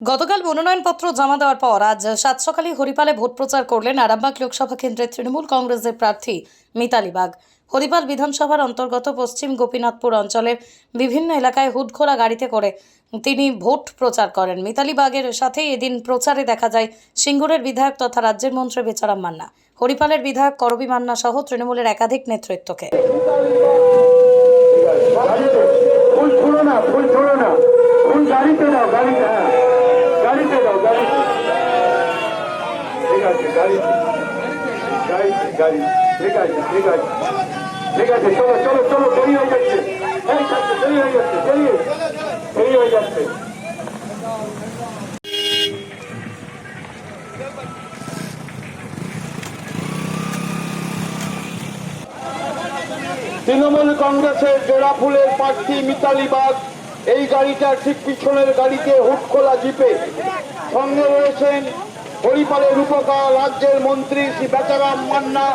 গতকাল মনোনয়নপত্র জমা দেওয়ার পর আজ সাত সকালে হরিপালে ভোট প্রচার করলেন আরামবাগ লোকসভা কেন্দ্রের তৃণমূল কংগ্রেসের প্রার্থী মিতালি বাগ। হরিপাল বিধানসভার অন্তর্গত পশ্চিম গোপীনাথপুর অঞ্চলের বিভিন্ন এলাকায় হুদখোলা গাড়িতে করে তিনি ভোট প্রচার করেন। মিতালি বাগের সাথে এদিন প্রচারে দেখা যায় সিঙ্গুরের বিধায়ক তথা রাজ্যের মন্ত্রী বেচারাম মান্না। হরিপালের বিধায়ক করবী মান্না সহ তৃণমূলের একাধিক নেতৃত্বকে গাড়িতে ফুল ছুড়ো না ফুল ছুড়ো না ফুল গাড়িতে দাও গাড়িতে হ্যাঁ গাড়িতে দাও গাড়িতে ঠিক আছে গাড়িতে গাড়িতে ঠিক আছে, চলো চলো চলো তৃণমূল কংগ্রেসের জোড়া ফুলের প্রার্থী মিতালি বাগ, এই গাড়িটার ঠিক পিছনের গাড়িতে হুটখোলা জিপে। সঙ্গে রয়েছেন হরিপালের রূপকার রাজ্যের মন্ত্রী শ্রী বেচারাম মান্না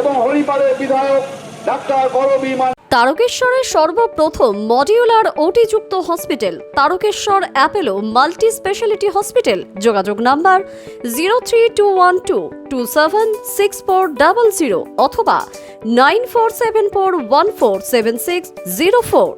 এবং হরিপালের বিধায়ক ডাক্তার মান্না। তারকেশ্বরের সর্বপ্রথম modular ওটিযুক্ত hospital, Tarakeswar Apollo multi speciality hospital, যোগাযোগ number zero three two one two two seven six four double zero অথবা nine four seven four one four seven six zero four.